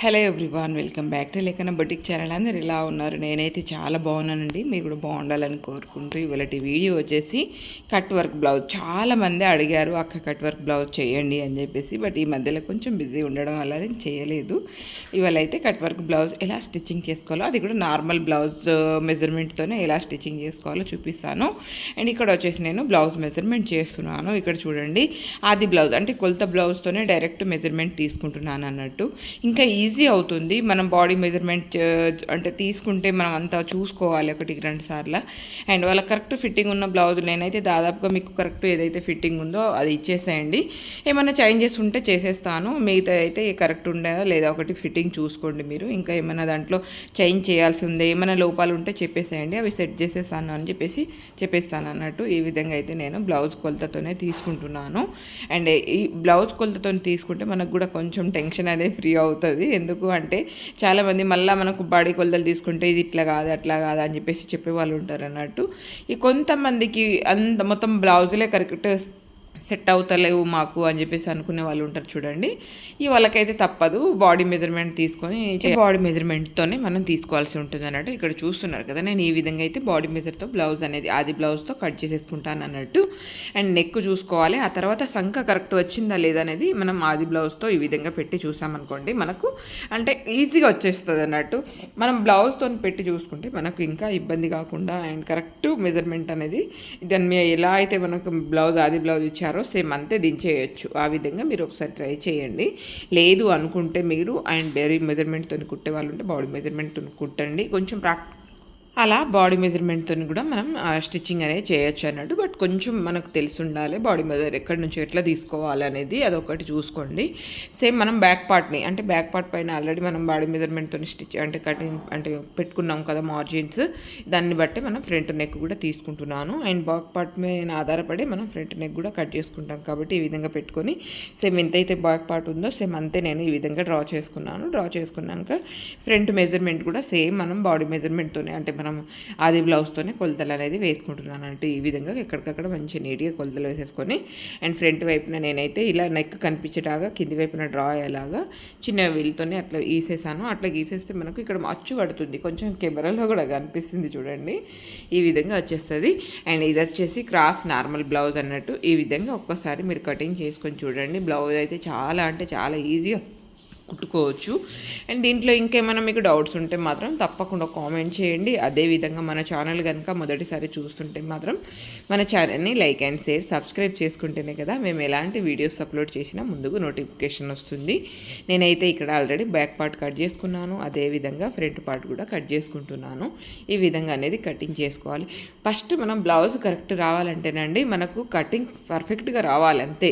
Hello everyone welcome back to Lekhana boutique channel. అందరు ఇలా ఉన్నారు? నేనైతే చాలా బాగున్నానండి. మీరు కూడా బాగుండాలని కోరుకుంటూ ఇవాళ వీడియో వచ్చేసి కట్ వర్క్ బ్లౌజ్. చాలామంది అడిగారు అక్క కట్ వర్క్ బ్లౌజ్ చేయండి అని చెప్పేసి బట్ ఈ మధ్యలో కొంచెం బిజీ ఉండడం వల్ల నేను చేయలేదు. ఇవాళ అయితే కట్ వర్క్ బ్లౌజ్ ఎలా స్టిచ్చింగ్ చేసుకోవాలో అది కూడా నార్మల్ బ్లౌజ్ మెజర్మెంట్తోనే ఎలా స్టిచ్చింగ్ చేసుకోవాలో చూపిస్తాను. అండ్ ఇక్కడ వచ్చేసి నేను బ్లౌజ్ మెజర్మెంట్ చేస్తున్నాను. ఇక్కడ చూడండి అది బ్లౌజ్ అంటే కొలత బ్లౌజ్తోనే డైరెక్ట్ మెజర్మెంట్ తీసుకుంటున్నాను అన్నట్టు. ఇంకా ఈ ఈజీ అవుతుంది. మనం బాడీ మెజర్మెంట్ అంటే తీసుకుంటే మనం అంతా చూసుకోవాలి ఒకటి రెండు సార్లు. అండ్ వాళ్ళ కరెక్ట్ ఫిట్టింగ్ ఉన్న బ్లౌజ్ నేనైతే దాదాపుగా మీకు కరెక్ట్ ఏదైతే ఫిట్టింగ్ ఉందో అది ఇచ్చేసేయండి. ఏమైనా చేంజెస్ ఉంటే చేసేస్తాను. మిగతా అయితే కరెక్ట్ ఉండేదా లేదా ఒకటి ఫిట్టింగ్ చూసుకోండి మీరు. ఇంకా ఏమైనా దాంట్లో చేంజ్ చేయాల్సి ఉంది ఏమైనా లోపాలు ఉంటే చెప్పేసేయండి. అవి సెట్ చేసేస్తాను అని చెప్పేసి చెప్పేస్తాను అన్నట్టు ఈ విధంగా అయితే నేను బ్లౌజ్ కొలతతోనే తీసుకుంటున్నాను. అండ్ ఈ బ్లౌజ్ కొలతతో తీసుకుంటే మనకు కూడా కొంచెం టెన్షన్ అనేది ఫ్రీ అవుతుంది. ఎందుకు అంటే చాలామంది మళ్ళీ మనకు బాడీ కొలతలు తీసుకుంటే ఇది ఇట్లా కాదు అట్లా కాదు అని చెప్పేసి చెప్పే వాళ్ళు ఉంటారు అన్నట్టు ఈ కొంతమందికి అంత మొత్తం బ్లౌజులే కరెక్ట్ సెట్ అవుతలేవు మాకు అని చెప్పేసి అనుకునే వాళ్ళు ఉంటారు చూడండి. ఈ వాళ్ళకైతే తప్పదు. బాడీ మెజర్మెంట్ తీసుకొని బాడీ మెజర్మెంట్తోనే మనం తీసుకోవాల్సి ఉంటుంది అన్నట్టు ఇక్కడ చూస్తున్నారు కదా. నేను ఈ విధంగా అయితే బాడీ మెజర్తో బ్లౌజ్ అనేది ఆది బ్లౌజ్తో కట్ చేసేసుకుంటాను అన్నట్టు. అండ్ నెక్ చూసుకోవాలి. ఆ తర్వాత సంఖ కరెక్ట్ వచ్చిందా లేదా అనేది మనం ఆది బ్లౌజ్తో ఈ విధంగా పెట్టి చూసామనుకోండి మనకు అంటే ఈజీగా వచ్చేస్తుంది అన్నట్టు. మనం బ్లౌజ్తో పెట్టి చూసుకుంటే మనకు ఇంకా ఇబ్బంది కాకుండా అండ్ కరెక్ట్ మెజర్మెంట్ అనేది దాని మీద ఎలా అయితే మనకు బ్లౌజ్ ఆది బ్లౌజ్ ఇచ్చారో సేమ్ అంతే దించేయచ్చు. ఆ విధంగా మీరు ఒకసారి ట్రై చేయండి. లేదు అనుకుంటే మీరు అండ్ బేరీ మెజర్మెంట్తో కుట్టే వాళ్ళు ఉంటే బాడీ మెజర్మెంట్తో కుట్టండి. కొంచెం ప్రాక్ అలా బాడీ మెజర్మెంట్తో కూడా మనం స్టిచ్చింగ్ అనేది చేయొచ్చు అన్నట్టు. బట్ కొంచెం మనకు తెలిసి ఉండాలి బాడీ మెజర్ ఎక్కడి నుంచి ఎట్లా తీసుకోవాలి అనేది అదొకటి చూసుకోండి. సేమ్ మనం బ్యాక్ పార్ట్ని అంటే బ్యాక్ పార్ట్ పైన ఆల్రెడీ మనం బాడీ మెజర్మెంట్తో స్టిచ్ అంటే కటింగ్ అంటే పెట్టుకున్నాం కదా మార్జిన్స్ దాన్ని బట్టి మనం ఫ్రంట్ నెక్ కూడా తీసుకుంటున్నాను. అండ్ బ్యాక్ పార్ట్ మీద ఆధారపడి మనం ఫ్రంట్ నెక్ కూడా కట్ చేసుకుంటాం కాబట్టి ఈ విధంగా పెట్టుకొని సేమ్ ఎంతైతే బ్యాక్ పార్ట్ ఉందో సేమ్ అంతే నేను ఈ విధంగా డ్రా చేసుకున్నాను. డ్రా చేసుకున్నాక ఫ్రంట్ మెజర్మెంట్ కూడా సేమ్ మనం బాడీ మెజర్మెంట్తోనే అంటే మనం మనం అది బ్లౌజ్తోనే కొలతలు అనేది వేసుకుంటున్నాను. అంటే ఈ విధంగా ఎక్కడికక్కడ మంచి నీట్గా కొలతలు వేసేసుకొని అండ్ ఫ్రంట్ వైపున నేనైతే ఇలా నెక్ కనిపించేలాగా కింది వైపున డ్రా అయ్యేలాగా చిన్న వీల్తోనే అట్లా గీసేసాను. అట్లా గీసేస్తే మనకు ఇక్కడ అచ్చు పడుతుంది. కొంచెం కెమెరాలో కూడా కనిపిస్తుంది చూడండి. ఈ విధంగా వచ్చేస్తుంది. అండ్ ఇది వచ్చేసి క్రాస్ నార్మల్ బ్లౌజ్ అన్నట్టు. ఈ విధంగా ఒక్కసారి మీరు కటింగ్ చేసుకొని చూడండి. బ్లౌజ్ అయితే చాలా అంటే చాలా ఈజీగా కుట్టుకోవచ్చు. అండ్ దీంట్లో ఇంకేమైనా మీకు డౌట్స్ ఉంటే మాత్రం తప్పకుండా కామెంట్ చేయండి. అదేవిధంగా మన ఛానల్ కనుక మొదటిసారి చూస్తుంటే మాత్రం మన ఛానల్ని లైక్ అండ్ షేర్ సబ్స్క్రైబ్ చేసుకుంటేనే కదా మేము ఎలాంటి వీడియోస్ అప్లోడ్ చేసినా ముందుకు నోటిఫికేషన్ వస్తుంది. నేనైతే ఇక్కడ ఆల్రెడీ బ్యాక్ పార్ట్ కట్ చేసుకున్నాను. అదేవిధంగా ఫ్రంట్ పార్ట్ కూడా కట్ చేసుకుంటున్నాను. ఈ విధంగా అనేది కటింగ్ చేసుకోవాలి. ఫస్ట్ మనం బ్లౌజ్ కరెక్ట్ రావాలంటేనండి మనకు కటింగ్ పర్ఫెక్ట్గా రావాలంతే.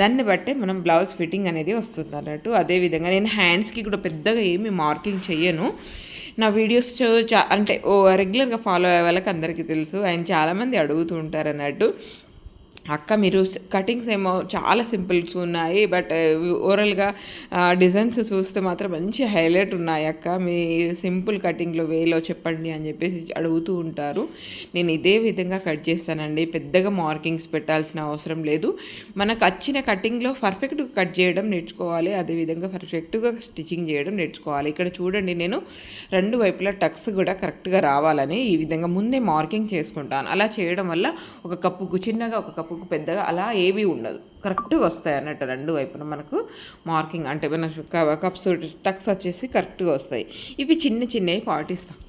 దాన్ని బట్టే మనం బ్లౌజ్ ఫిట్టింగ్ అనేది వస్తుంది అన్నట్టు. అదేవిధంగా నేను హ్యాండ్స్కి కూడా పెద్దగా ఏమి మార్కింగ్ చేయను నా వీడియోస్ చా అంటే ఓ రెగ్యులర్గా ఫాలో అయ్యే వాళ్ళకి అందరికీ తెలుసు. ఆయన చాలామంది అడుగుతూ ఉంటారు అన్నట్టు అక్క మీరు కటింగ్స్ ఏమో చాలా సింపుల్స్ ఉన్నాయి బట్ ఓవరాల్గా డిజైన్స్ చూస్తే మాత్రం మంచి హైలైట్ ఉన్నాయి అక్క. మీ సింపుల్ కటింగ్లో వేలో చెప్పండి అని చెప్పేసి అడుగుతూ ఉంటారు. నేను ఇదే విధంగా కట్ చేస్తానండి. పెద్దగా మార్కింగ్స్ పెట్టాల్సిన అవసరం లేదు. మనకు వచ్చిన కటింగ్లో పర్ఫెక్ట్గా కట్ చేయడం నేర్చుకోవాలి. అదేవిధంగా పర్ఫెక్ట్గా స్టిచ్చింగ్ చేయడం నేర్చుకోవాలి. ఇక్కడ చూడండి నేను రెండు వైపులా టక్స్ కూడా కరెక్ట్గా రావాలని ఈ విధంగా ముందే మార్కింగ్ చేసుకుంటాను. అలా చేయడం వల్ల ఒక కప్పుకు చిన్నగా ఒక కప్పు పెద్దగా అలా ఏవి ఉండదు. కరెక్ట్గా వస్తాయి అన్నట్టు రెండు వైపున మనకు మార్కింగ్ అంటే మన కప్స్ టక్స్ వచ్చేసి కరెక్ట్గా వస్తాయి. ఇవి చిన్న చిన్నవి పాటిస్తాం.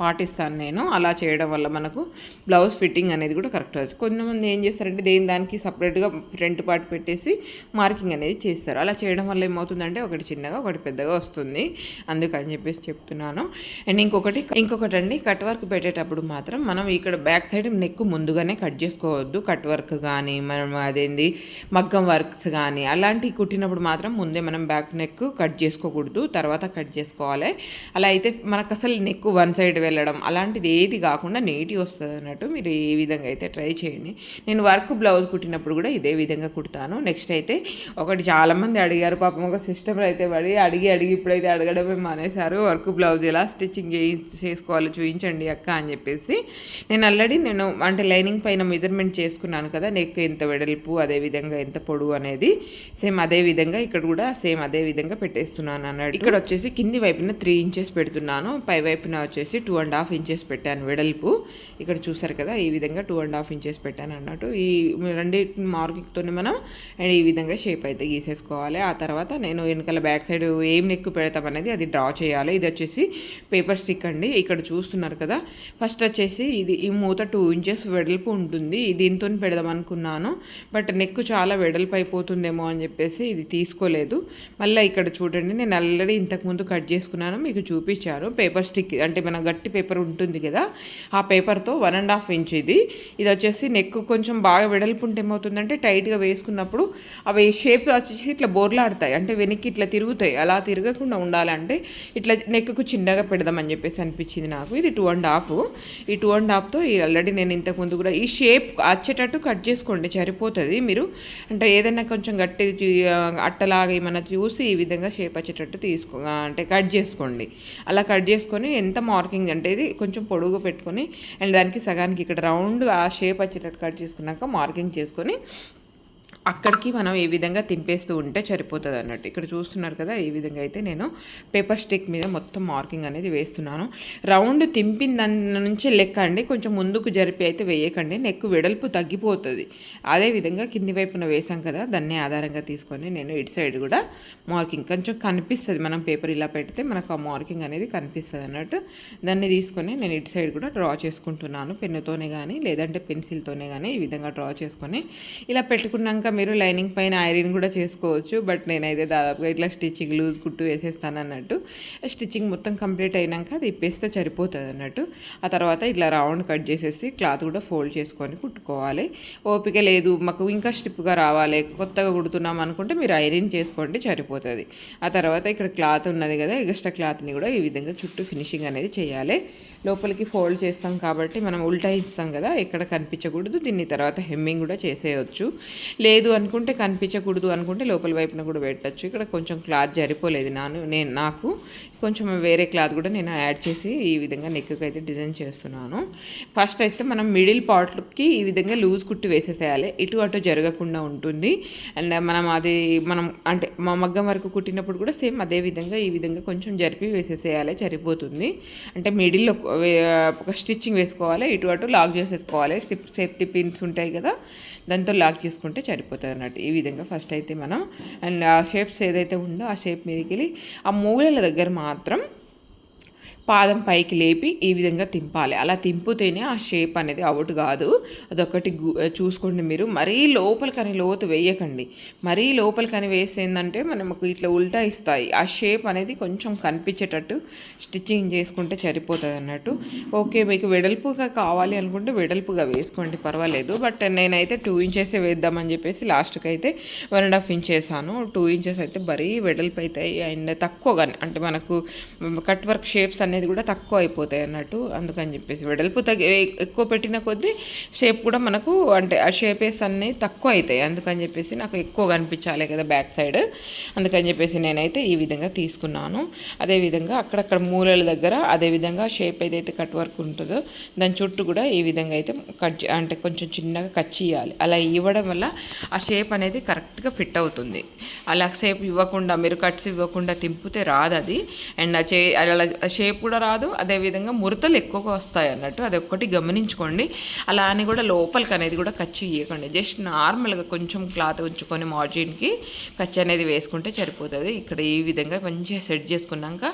పాటిస్తాను నేను. అలా చేయడం వల్ల మనకు బ్లౌజ్ ఫిట్టింగ్ అనేది కూడా కరెక్ట్ అవుతుంది. కొంతమంది ఏం చేస్తారంటే దేని దానికి సపరేట్గా ఫ్రంట్ పార్ట్ పెట్టేసి మార్కింగ్ అనేది చేస్తారు. అలా చేయడం వల్ల ఏమవుతుందంటే ఒకటి చిన్నగా ఒకటి పెద్దగా వస్తుంది. అందుకని చెప్పేసి చెప్తున్నాను. అండ్ ఇంకొకటి ఇంకొకటి అండి కట్ వర్క్ పెట్టేటప్పుడు మాత్రం మనం ఇక్కడ బ్యాక్ సైడ్ నెక్ ముందుగానే కట్ చేసుకోవద్దు. కట్ వర్క్ కానీ మనం అదేంది మగ్గం వర్క్స్ కానీ అలాంటివి కుట్టినప్పుడు మాత్రం ముందే మనం బ్యాక్ నెక్ కట్ చేసుకోకూడదు. తర్వాత కట్ చేసుకోవాలి. అలా అయితే మనకు అసలు నెక్ వన్ సైడ్ సైడ్ వెళ్ళడం అలాంటిది ఏది కాకుండా నీట్గా వస్తుంది అన్నట్టు మీరు ఏ విధంగా అయితే ట్రై చేయండి. నేను వర్క్ బ్లౌజ్ కుట్టినప్పుడు కూడా ఇదే విధంగా కుడతాను. నెక్స్ట్ అయితే ఒకటి చాలామంది అడిగారు పాపం ఒక సిస్టమ్ అయితే పడి అడిగి అడిగి ఇప్పుడైతే అడగడమే మానేశారు. వర్క్ బ్లౌజ్ ఎలా స్టిచ్చింగ్ చేసుకోవాలో చూపించండి అక్క అని చెప్పేసి నేను ఆల్రెడీ నేను అంటే లైనింగ్ పైన మెజర్మెంట్ చేసుకున్నాను కదా నెక్ ఎంత వెడల్పు అదే విధంగా ఎంత పొడవు అనేది సేమ్ అదే విధంగా ఇక్కడ కూడా సేమ్ అదే విధంగా పెట్టేస్తున్నాను అన్నాడు ఇక్కడ వచ్చేసి కింది వైపున త్రీ ఇంచెస్ పెడుతున్నాను. పై వైపున వచ్చేసి టూ అండ్ హాఫ్ ఇంచెస్ పెట్టాను వెడల్పు. ఇక్కడ చూసారు కదా ఈ విధంగా టూ అండ్ హాఫ్ ఇంచెస్ పెట్టాను అన్నట్టు. ఈ రెండింటి మార్కింగ్తోనే మనం అండ్ ఈ విధంగా షేప్ అయితే గీసేసుకోవాలి. ఆ తర్వాత నేను వెనకాల బ్యాక్ సైడ్ ఏం నెక్కు పెడతామనేది అది డ్రా చేయాలి. ఇది వచ్చేసి పేపర్ స్టిక్ అండి. ఇక్కడ చూస్తున్నారు కదా ఫస్ట్ వచ్చేసి ఇది ఈ మూత టూ ఇంచెస్ వెడల్పు ఉంటుంది. దీంతో పెడదాం అనుకున్నాను. బట్ నెక్ చాలా వెడల్పు అయిపోతుందేమో అని చెప్పేసి ఇది తీసుకోలేదు. మళ్ళీ ఇక్కడ చూడండి నేను ఆల్రెడీ ఇంతకుముందు కట్ చేసుకున్నాను. మీకు చూపించాను. పేపర్ స్టిక్ అంటే మన గట్టి పేపర్ ఉంటుంది కదా ఆ పేపర్తో వన్ అండ్ హాఫ్ ఇంచ్ ఇది. ఇది వచ్చేసి నెక్ కొంచెం బాగా వెడల్పు ఉంటే ఏమవుతుందంటే టైట్గా వేసుకున్నప్పుడు అవి షేప్ వచ్చేసి ఇట్లా బోర్లాడతాయి. అంటే వెనక్కి ఇట్లా తిరుగుతాయి. అలా తిరగకుండా ఉండాలంటే ఇట్లా నెక్కు చిన్నగా పెడదామని చెప్పేసి అనిపించింది నాకు. ఇది టూ అండ్ హాఫ్. ఈ టూ అండ్ హాఫ్తో ఆల్రెడీ నేను ఇంతకుముందు కూడా ఈ షేప్ వచ్చేటట్టు కట్ చేసుకోండి సరిపోతుంది మీరు. అంటే ఏదైనా కొంచెం గట్టి అట్టలాగా ఏమైనా చూసి ఈ విధంగా షేప్ వచ్చేటట్టు తీసుకో అంటే కట్ చేసుకోండి. అలా కట్ చేసుకొని ఎంత మార్కింగ్ అంటే ఇది కొంచెం పొడుగు పెట్టుకొని అండ్ దానికి సగానికి ఇక్కడ రౌండ్ ఆ షేప్ వచ్చేటట్టు కట్ చేసుకున్నాక మార్కింగ్ చేసుకొని అక్కడికి మనం ఈ విధంగా తింపేస్తూ ఉంటే సరిపోతుంది అన్నట్టు. ఇక్కడ చూస్తున్నారు కదా ఈ విధంగా అయితే నేను పేపర్ స్టిక్ మీద మొత్తం మార్కింగ్ అనేది వేస్తున్నాను. రౌండ్ తింపిన దాని నుంచి లెక్క అండి కొంచెం ముందుకు జరిపి అయితే వేయకండి నెక్ వెడల్పు తగ్గిపోతుంది. అదే విధంగా కింది వైపున వేసాం కదా దాన్ని ఆధారంగా తీసుకొని నేను ఇటు సైడ్ కూడా మార్కింగ్ కొంచెం కనిపిస్తుంది. మనం పేపర్ ఇలా పెడితే మనకు ఆ మార్కింగ్ అనేది కనిపిస్తుంది అన్నట్టు. దాన్ని తీసుకొని నేను ఇటు సైడ్ కూడా డ్రా చేసుకుంటున్నాను పెన్నుతోనే కానీ లేదంటే పెన్సిల్తోనే కానీ ఈ విధంగా డ్రా చేసుకొని. ఇలా పెట్టుకున్నాం ఇంకా మీరు లైనింగ్ పైన ఐరన్ కూడా చేసుకోవచ్చు బట్ నేనైతే దాదాపుగా ఇట్లా స్టిచ్చింగ్ లూజ్ కుట్టు వేసేస్తాను అన్నట్టు. స్టిచ్చింగ్ మొత్తం కంప్లీట్ అయినాక అది ఇప్పేస్తే సరిపోతుంది అన్నట్టు. ఆ తర్వాత ఇట్లా రౌండ్ కట్ చేసేసి క్లాత్ కూడా ఫోల్డ్ చేసుకొని కుట్టుకోవాలి. ఓపిక లేదు మాకు ఇంకా స్టిప్గా రావాలి కొత్తగా కుడుతున్నాం అనుకుంటే మీరు ఐరన్ చేసుకోండి సరిపోతుంది. ఆ తర్వాత ఇక్కడ క్లాత్ ఉన్నది కదా ఎగస్ట్రా క్లాత్ని కూడా ఈ విధంగా చుట్టూ ఫినిషింగ్ అనేది చేయాలి. లోపలికి ఫోల్డ్ చేస్తాం కాబట్టి మనం ఉల్టా ఇస్తాం కదా ఎక్కడ కనిపించకూడదు దీన్ని తర్వాత హెమ్మింగ్ కూడా చేసేయచ్చు. లే లేదు అనుకుంటే కనిపించకూడదు అనుకుంటే లోపల వైపున కూడా పెట్టచ్చు. ఇక్కడ కొంచెం క్లాత్ జరిపోలేదు నాను నేను నాకు కొంచెం వేరే క్లాత్ కూడా నేను యాడ్ చేసి ఈ విధంగా నెక్కి అయితే డిజైన్ చేస్తున్నాను. ఫస్ట్ అయితే మనం మిడిల్ పార్ట్కి ఈ విధంగా లూజ్ కుట్టి వేసేసేయాలి. ఇటు అటు జరగకుండా ఉంటుంది. అండ్ మనం అది మనం అంటే మా మగ్గం వరకు కుట్టినప్పుడు కూడా సేమ్ అదే విధంగా ఈ విధంగా కొంచెం జరిపి వేసేసేయాలి సరిపోతుంది. అంటే మిడిల్లో ఒక స్టిచ్చింగ్ వేసుకోవాలి ఇటు అటు లాక్ చేసేసుకోవాలి. స్టిప్ సేఫ్టీ పిన్స్ ఉంటాయి కదా దాంతో లాక్ చేసుకుంటే సరిపోతుంది అన్నట్టు. ఈ విధంగా ఫస్ట్ అయితే మనం అండ్ ఆ షేప్స్ ఏదైతే ఉందో ఆ షేప్ మీదకి వెళ్ళి ఆ మూలల దగ్గర మాత్రం పాదం పైకి లేపి ఈ విధంగా తింపాలి. అలా తింపితేనే ఆ షేప్ అనేది అవుట్ కాదు. అదొకటి చూసుకోండి మీరు. మరీ లోపలికని లోతు వేయకండి. మరీ లోపలికని వేసేందంటే మనకు ఇట్లా ఉల్టా ఇస్తాయి. ఆ షేప్ అనేది కొంచెం కనిపించేటట్టు స్టిచ్చింగ్ చేసుకుంటే సరిపోతుంది అన్నట్టు. ఓకే మీకు వెడల్పుగా కావాలి అనుకుంటే వెడల్పుగా వేసుకోండి పర్వాలేదు. బట్ నేనైతే టూ ఇంచెస్ వేద్దామని చెప్పేసి లాస్ట్కి అయితే వన్ అండ్ హాఫ్ ఇంచ్ వేసాను టూ ఇంచెస్ అయితే మరీ వెడల్పు అవుతాయి అండ్ తక్కువగానే అంటే మనకు కట్ వర్క్ షేప్స్ అన్ని అనేది కూడా తక్కువ అయిపోతాయి అన్నట్టు అందుకని చెప్పేసి వెడల్పు తగ్గి ఎక్కువ పెట్టిన కొద్దీ షేప్ కూడా మనకు అంటే ఆ షేపేస్ అన్నీ తక్కువ అవుతాయి అందుకని చెప్పేసి నాకు ఎక్కువ కనిపించాలి కదా బ్యాక్ సైడ్. అందుకని చెప్పేసి నేనైతే ఈ విధంగా తీసుకున్నాను. అదేవిధంగా అక్కడక్కడ మూలల దగ్గర అదేవిధంగా షేప్ ఏదైతే కట్ వర్క్ ఉంటుందో దాని చుట్టూ కూడా ఈ విధంగా అయితే కట్ అంటే కొంచెం చిన్నగా కట్ చేయాలి. అలా ఇవ్వడం వల్ల ఆ షేప్ అనేది కరెక్ట్గా ఫిట్ అవుతుంది. అలా షేప్ ఇవ్వకుండా మీరు కట్స్ ఇవ్వకుండా తింపితే రాదు అది అండ్ ఆ చే అలా షేప్ కూడా రాదు. అదేవిధంగా మురతలు ఎక్కువగా వస్తాయి అన్నట్టు అది ఒక్కటి గమనించుకోండి. అలా అని కూడా లోపలికి అనేది కూడా ఖర్చు ఇవ్వకండి జస్ట్ నార్మల్గా కొంచెం క్లాత్ ఉంచుకొని మార్జిన్కి ఖర్చు అనేది వేసుకుంటే సరిపోతుంది. ఇక్కడ ఈ విధంగా మంచిగా సెట్ చేసుకున్నాక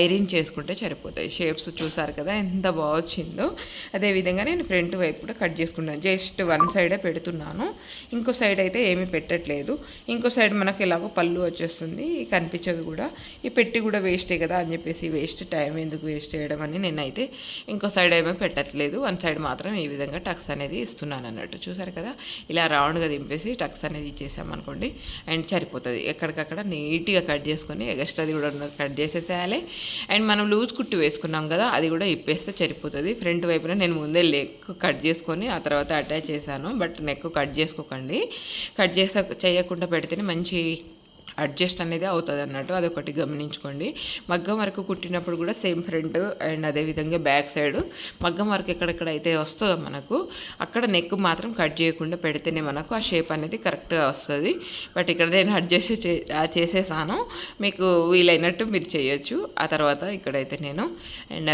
ఐరన్ చేసుకుంటే సరిపోతాయి షేప్స్ చూసారు కదా ఎంత బాగా వచ్చిందో. అదేవిధంగా నేను ఫ్రంట్ వైపు కూడా కట్ చేసుకుంటాను జస్ట్ వన్ సైడే పెడుతున్నాను. ఇంకో సైడ్ అయితే ఏమీ పెట్టట్లేదు. ఇంకో సైడ్ మనకు ఎలాగో పళ్ళు వచ్చేస్తుంది. కనిపించదు కూడా. ఈ పెట్టి కూడా వేస్టే కదా అని చెప్పేసి వేస్ట్ టైం ఎందుకు వేస్ట్ చేయడం అని నేనైతే ఇంకో సైడ్ ఏమీ పెట్టట్లేదు. వన్ సైడ్ మాత్రం ఈ విధంగా టక్స్ అనేది ఇస్తున్నాను అన్నట్టు. చూసారు కదా? ఇలా రౌండ్గా దింపేసి టక్స్ అనేది ఇచ్చేసామనుకోండి అండ్ సరిపోతుంది. ఎక్కడికక్కడ నీట్గా కట్ చేసుకొని ఎగస్ట్రాది కూడా కట్ చేసేసేయాలి. అండ్ మనం లూజ్ కుట్టి వేసుకున్నాం కదా అది కూడా ఇప్పేస్తే సరిపోతుంది. ఫ్రంట్ వైపున నేను ముందే లెగ్ కట్ చేసుకొని ఆ తర్వాత అటాచ్ చేశాను. బట్ నెక్ కట్ చేసుకోకండి. కట్ చేసే చేయకుండా పెడితేనే మంచి అడ్జస్ట్ అనేది అవుతుంది అన్నట్టు అదొకటి గమనించుకోండి. మగ్గం వరకు కుట్టినప్పుడు కూడా సేమ్ ఫ్రంట్ అండ్ అదేవిధంగా బ్యాక్ సైడ్ మగ్గం వరకు ఎక్కడెక్కడ అయితే వస్తుందో మనకు అక్కడ నెక్ మాత్రం కట్ చేయకుండా పెడితేనే మనకు ఆ షేప్ అనేది కరెక్ట్గా వస్తుంది. బట్ ఇక్కడ నేను అడ్జస్ట్ చే చేసేసాను. మీకు వీలైనట్టు మీరు చేయొచ్చు. ఆ తర్వాత ఇక్కడైతే నేను అండ్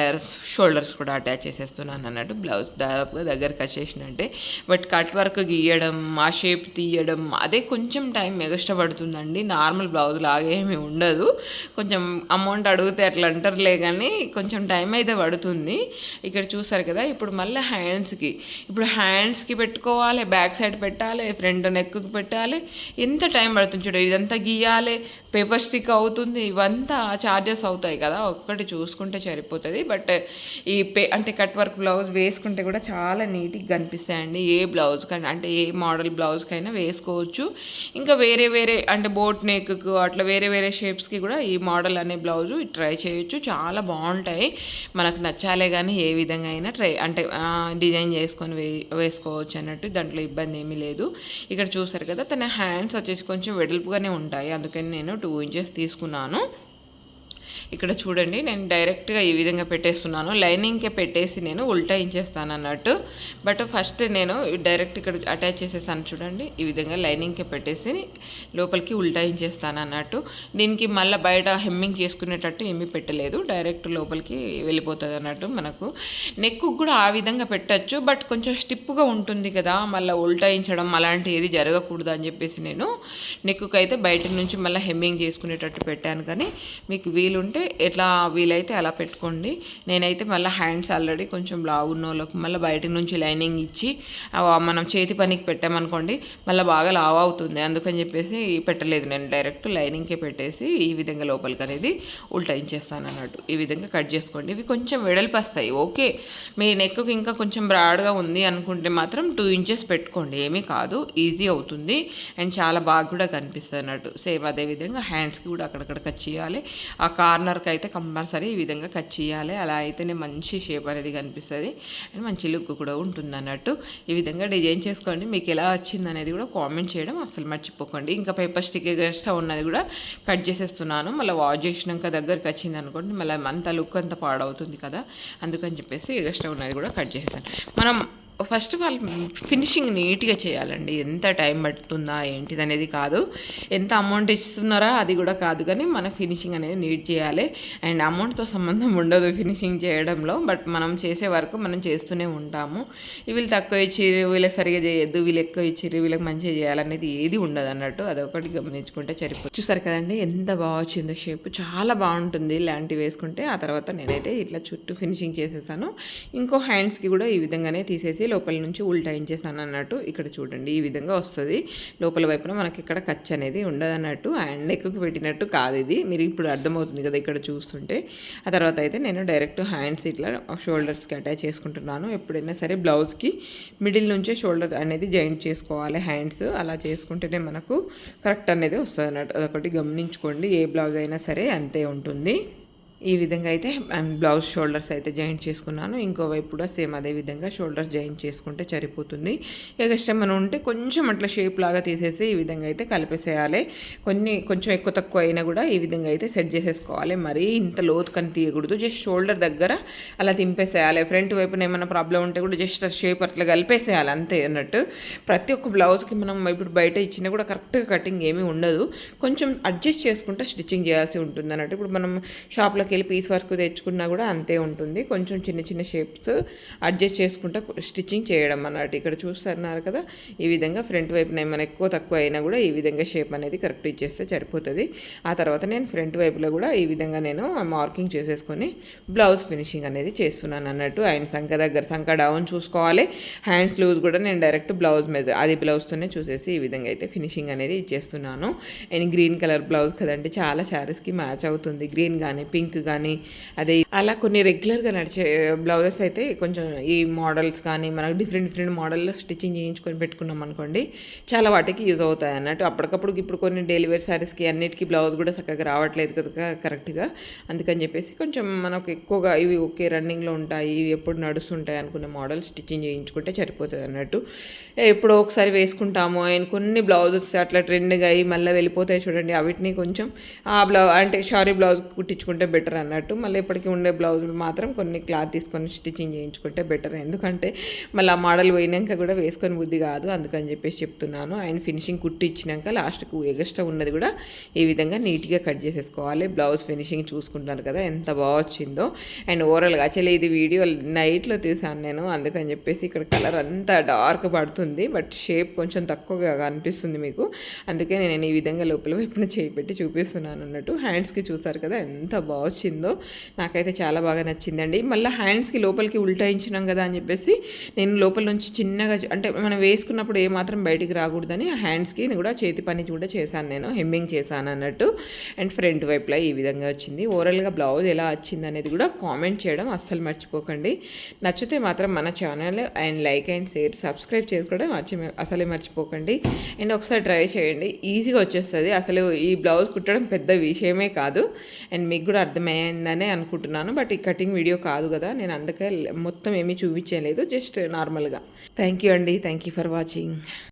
షోల్డర్స్ కూడా అటాచ్ చేసేస్తున్నాను అన్నట్టు బ్లౌజ్ దాదాపుగా దగ్గరకు వచ్చేసినట్టే. బట్ కట్ వర్క్ గీయడం ఆ షేప్ తీయడం అదే కొంచెం టైం ఎగస్ట్రా పడుతుందండి. నార్మల్ నార్మల్ బ్లౌజ్ లాగా ఉండదు. కొంచెం అమౌంట్ అడిగితే అట్లా అంటారులే కానీ కొంచెం టైం అయితే పడుతుంది. ఇక్కడ చూసారు కదా ఇప్పుడు మళ్ళీ హ్యాండ్స్కి ఇప్పుడు హ్యాండ్స్కి పెట్టుకోవాలి బ్యాక్ సైడ్ పెట్టాలి ఫ్రంట్ నెక్కి పెట్టాలి. ఎంత టైం పడుతుంది చూడ ఇదంతా గీయాలి పేపర్ స్టిక్ అవుతుంది ఇవంతా చార్జెస్ అవుతాయి కదా. ఒక్కటి చూసుకుంటే సరిపోతుంది. బట్ ఈ పే అంటే కట్ వర్క్ బ్లౌజ్ వేసుకుంటే కూడా చాలా నీట్గా కనిపిస్తాయండి. ఏ బ్లౌజ్ కానీ అంటే ఏ మోడల్ బ్లౌజ్కైనా వేసుకోవచ్చు. ఇంకా వేరే వేరే అంటే బోట్ నెక్కు అట్లా వేరే వేరే షేప్స్కి కూడా ఈ మోడల్ అనే బ్లౌజు ట్రై చేయొచ్చు. చాలా బాగుంటాయి. మనకు నచ్చాలే కానీ ఏ విధంగా అయినా ట్రై అంటే డిజైన్ చేసుకొని వే వేసుకోవచ్చు అన్నట్టు దాంట్లో ఇబ్బంది ఏమీ లేదు. ఇక్కడ చూసారు కదా తన హ్యాండ్స్ వచ్చేసి కొంచెం వెడల్పుగానే ఉంటాయి. అందుకని నేను టూ ఇంచెస్ తీసుకున్నాను. ఇక్కడ చూడండి నేను డైరెక్ట్గా ఈ విధంగా పెట్టేస్తున్నాను. లైనింగ్కే పెట్టేసి నేను ఉల్టా ఇంచేస్తాను అన్నట్టు. బట్ ఫస్ట్ నేను డైరెక్ట్ ఇక్కడ అటాచ్ చేసేసాను చూడండి ఈ విధంగా లైనింగ్కే పెట్టేసి లోపలికి ఉల్టా ఇంచేస్తాను అన్నట్టు. దీనికి మళ్ళీ బయట హెమ్మింగ్ చేసుకునేటట్టు ఏమీ పెట్టలేదు డైరెక్ట్ లోపలికి వెళ్ళిపోతుంది అన్నట్టు మనకు. నెక్కు కూడా ఆ విధంగా పెట్టచ్చు బట్ కొంచెం స్టిప్గా ఉంటుంది కదా మళ్ళీ ఉల్టాయించడం అలాంటి ఏది జరగకూడదు అని చెప్పేసి నేను నెక్కుకైతే అయితే బయట నుంచి మళ్ళీ హెమ్మింగ్ చేసుకునేటట్టు పెట్టాను. కానీ మీకు వీలుంటే ఎట్లా వీలైతే అలా పెట్టుకోండి. నేనైతే మళ్ళీ హ్యాండ్స్ ఆల్రెడీ కొంచెం లావు ఉన్న వాళ్ళకి మళ్ళీ బయట నుంచి లైనింగ్ ఇచ్చి మనం చేతి పనికి పెట్టామనుకోండి మళ్ళీ బాగా లావు అవుతుంది. అందుకని చెప్పేసి పెట్టలేదు. నేను డైరెక్ట్ లైనింగ్కే పెట్టేసి ఈ విధంగా లోపలికి అనేది ఉల్టాయించేస్తాను అన్నట్టు ఈ విధంగా కట్ చేసుకోండి. ఇవి కొంచెం వెడల్పు వస్తాయి. ఓకే. మీ నెక్కు ఇంకా కొంచెం బ్రాడ్గా ఉంది అనుకుంటే మాత్రం టూ ఇంచెస్ పెట్టుకోండి. ఏమీ కాదు. ఈజీ అవుతుంది. అండ్ చాలా బాగా కూడా కనిపిస్తుంది అన్నట్టు సేమ్ అదేవిధంగా హ్యాండ్స్కి కూడా అక్కడక్కడ కట్ చేయాలి. ఆ కార్నర్ కార్నర్కి అయితే కంపల్సరీ ఈ విధంగా కట్ చేయాలి. అలా అయితేనే మంచి షేప్ అనేది కనిపిస్తుంది. అండ్ మంచి లుక్ కూడా ఉంటుంది అన్నట్టు ఈ విధంగా డిజైన్ చేసుకోండి. మీకు ఎలా వచ్చింది అనేది కూడా కామెంట్ చేయడం అసలు మర్చిపోకండి. ఇంకా పేపర్ స్టిక్ ఎక్స్ట్రా ఉన్నది కూడా కట్ చేసేస్తున్నాను. మళ్ళీ వాష్ చేసినాక దగ్గరికి వచ్చింది అనుకోండి మళ్ళీ అంత లుక్ అంత పాడవుతుంది కదా. అందుకని చెప్పేసి ఎక్స్ట్రా ఉన్నది కూడా కట్ చేసేసాను. మనం ఫస్ట్ ఆఫ్ ఆల్ ఫినిషింగ్ నీట్గా చేయాలండి. ఎంత టైం పడుతుందా ఏంటిది అనేది కాదు. ఎంత అమౌంట్ ఇస్తున్నారా అది కూడా కాదు. కానీ మన ఫినిషింగ్ అనేది నీట్ చేయాలి. అండ్ అమౌంట్తో సంబంధం ఉండదు ఫినిషింగ్ చేయడంలో. బట్ మనం చేసే వరకు మనం చేస్తూనే ఉంటాము. వీళ్ళు తక్కువ ఇచ్చిరు వీళ్ళకి సరిగా చేయొద్దు వీళ్ళు ఎక్కువ ఇచ్చిర్రు వీళ్ళకి మంచిగా చేయాలనేది ఏది ఉండదు అన్నట్టు. అదొకటి గమనించుకుంటే సరిపోతుంది. చూసారు కదండి ఎంత బాగా వచ్చిందో షేప్ చాలా బాగుంటుంది ఇలాంటివి వేసుకుంటే. ఆ తర్వాత నేనైతే ఇట్లా చుట్టూ ఫినిషింగ్ చేసేసాను. ఇంకో హ్యాండ్స్కి కూడా ఈ విధంగానే తీసేసి చేసి లోపల నుంచి ఉల్టాయించేసాను అన్నట్టు ఇక్కడ చూడండి ఈ విధంగా వస్తుంది. లోపల వైపున మనకి ఇక్కడ ఖర్చు అనేది ఉండదు అన్నట్టు అండ్ నెక్కు పెట్టినట్టు కాదు ఇది. మీరు ఇప్పుడు అర్థమవుతుంది కదా ఇక్కడ చూస్తుంటే. ఆ తర్వాత అయితే నేను డైరెక్ట్ హ్యాండ్స్ ఇట్లా షోల్డర్స్కి అటాచ్ చేసుకుంటున్నాను. ఎప్పుడైనా సరే బ్లౌజ్కి మిడిల్ నుంచే షోల్డర్ అనేది జాయింట్ చేసుకోవాలి హ్యాండ్స్ అలా చేసుకుంటేనే మనకు కరెక్ట్ అనేది వస్తుంది అన్నట్టు అదొకటి గమనించుకోండి ఏ బ్లౌజ్ అయినా సరే అంతే ఉంటుంది. ఈ విధంగా అయితే బ్లౌజ్ షోల్డర్స్ అయితే జాయింట్ చేసుకున్నాను. ఇంకోవైపు కూడా సేమ్ అదే విధంగా షోల్డర్స్ జాయింట్ చేసుకుంటే సరిపోతుంది. ఇక మనం ఉంటే కొంచెం అట్లా షేప్ లాగా తీసేసి ఈ విధంగా అయితే కలిపేసేయాలి. కొన్ని కొంచెం ఎక్కువ తక్కువ అయినా కూడా ఈ విధంగా అయితే సెట్ చేసేసుకోవాలి. మరీ ఇంత లోతు కని తీయకూడదు. జస్ట్ షోల్డర్ దగ్గర అలా తింపేసేయాలి ఫ్రంట్ వైపున ఏమైనా ప్రాబ్లం ఉంటే కూడా జస్ట్ షేప్ అట్లా కలిపేసేయాలి. అంతే అన్నట్టు. ప్రతి ఒక్క బ్లౌజ్కి మనం ఇప్పుడు బయట ఇచ్చినా కూడా కరెక్ట్గా కటింగ్ ఏమీ ఉండదు. కొంచెం అడ్జస్ట్ చేసుకుంటే స్టిచ్చింగ్ చేయాల్సి ఉంటుంది అన్నట్టు ఇప్పుడు మనం షాప్లో లోపలికి వెళ్ళి పీస్ వర్క్ తెచ్చుకున్నా కూడా అంతే ఉంటుంది. కొంచెం చిన్న చిన్న షేప్స్ అడ్జస్ట్ చేసుకుంటా స్టిచ్చింగ్ చేయడం అన్నట్టు ఇక్కడ చూస్తున్నారు కదా ఈ విధంగా ఫ్రంట్ వైపున ఏమైనా ఎక్కువ తక్కువ అయినా కూడా ఈ విధంగా షేప్ అనేది కరెక్ట్ ఇచ్చేస్తే సరిపోతుంది. ఆ తర్వాత నేను ఫ్రంట్ వైపులో కూడా ఈ విధంగా నేను మార్కింగ్ చేసేసుకొని బ్లౌజ్ ఫినిషింగ్ అనేది చేస్తున్నాను అన్నట్టు. అండ్ సంఖ దగ్గర సంఖ డౌన్ చూసుకోవాలి. హ్యాండ్స్ లూజ్ కూడా నేను డైరెక్ట్ బ్లౌజ్ మీద అది బ్లౌజ్తోనే చూసేసి ఈ విధంగా అయితే ఫినిషింగ్ అనేది ఇచ్చేస్తున్నాను. అండ్ గ్రీన్ కలర్ బ్లౌజ్ కదండి చాలా శారీస్కి మ్యాచ్ అవుతుంది. గ్రీన్ కానీ పింక్ పింక్ కానీ అదే అలా కొన్ని రెగ్యులర్గా నడిచే బ్లౌజెస్ అయితే కొంచెం ఈ మోడల్స్ కానీ మనకు డిఫరెంట్ డిఫరెంట్ మోడల్లో స్టిచ్చింగ్ చేయించుకొని పెట్టుకున్నాం అనుకోండి చాలా వాటికి యూజ్ అవుతాయి అన్నట్టు. అప్పటికప్పుడు ఇప్పుడు కొన్ని డెలివరీ సారీస్కి శారీస్కి అన్నిటికీ బ్లౌజ్ కూడా చక్కగా రావట్లేదు కదా కరెక్ట్గా. అందుకని చెప్పేసి కొంచెం మనకు ఎక్కువగా ఇవి ఓకే రన్నింగ్లో ఉంటాయి ఇవి ఎప్పుడు నడుస్తుంటాయి అనుకునే మోడల్ స్టిచ్చింగ్ చేయించుకుంటే సరిపోతుంది అన్నట్టు. ఎప్పుడో ఒకసారి వేసుకుంటాము అండ్ కొన్ని బ్లౌజెస్ అట్లా ట్రెండ్గా అయ్యి మళ్ళీ వెళ్ళిపోతాయి చూడండి అవిటిని కొంచెం ఆ బ్లౌ అంటే షారీ బ్లౌజ్ కుట్టించుకుంటే బెటర్ అన్నట్టు. మళ్ళీ ఇప్పటికీ ఉండే బ్లౌజులు మాత్రం కొన్ని క్లాత్ తీసుకొని స్టిచ్చింగ్ చేయించుకుంటే బెటర్. ఎందుకంటే మళ్ళీ ఆ మోడల్ పోయినాక కూడా వేసుకొని బుద్ధి కాదు. అందుకని చెప్పేసి చెప్తున్నాను. అండ్ ఫినిషింగ్ కుట్టి ఇచ్చినాక లాస్ట్కు ఎగస్ట్రా ఉన్నది కూడా ఈ విధంగా నీట్గా కట్ చేసేసుకోవాలి. బ్లౌజ్ ఫినిషింగ్ చూసుకుంటారు కదా ఎంత బాగా వచ్చిందో. అండ్ ఓవరాల్గా యాక్చువల్లీ ఇది వీడియో నైట్లో తీసాను నేను. అందుకని చెప్పేసి ఇక్కడ కలర్ అంతా డార్క్ పడుతుంది. బట్ షేప్ కొంచెం తక్కువగా అనిపిస్తుంది మీకు. అందుకే నేను ఈ విధంగా లోపల వైపున చేయి పెట్టి చూపిస్తున్నాను అన్నట్టు. హ్యాండ్స్కి చూసారు కదా ఎంత బాగా వచ్చిందో నాకైతే చాలా బాగా నచ్చిందండి. మళ్ళీ హ్యాండ్స్కి లోపలికి ఉల్టాయించినాం కదా అని చెప్పేసి నేను లోపల నుంచి చిన్నగా అంటే మనం వేసుకున్నప్పుడు ఏమాత్రం బయటికి రాకూడదని హ్యాండ్స్కి కూడా చేతి పని కూడా చేశాను నేను హెమ్మింగ్ చేశాను అన్నట్టు. అండ్ ఫ్రంట్ వైపులో ఈ విధంగా వచ్చింది. ఓవరాల్గా బ్లౌజ్ ఎలా వచ్చింది అనేది కూడా కామెంట్ చేయడం అస్సలు మర్చిపోకండి. నచ్చితే మాత్రం మన channel and like and share subscribe చేసుకోవడం మర్చి అసలే మర్చిపోకండి. అండ్ ఒకసారి ట్రై చేయండి. ఈజీగా వచ్చేస్తుంది. అసలు ఈ బ్లౌజ్ కుట్టడం పెద్ద విషయమే కాదు. అండ్ మీకు కూడా అర్థం అర్థమైందనే అనుకుంటున్నాను బట్ ఈ కటింగ్ వీడియో కాదు కదా నేను అందుకే మొత్తం ఏమీ చూపించలేదు జస్ట్ నార్మల్గా. థ్యాంక్ యూ అండి థ్యాంక్ యూ ఫర్ వాచింగ్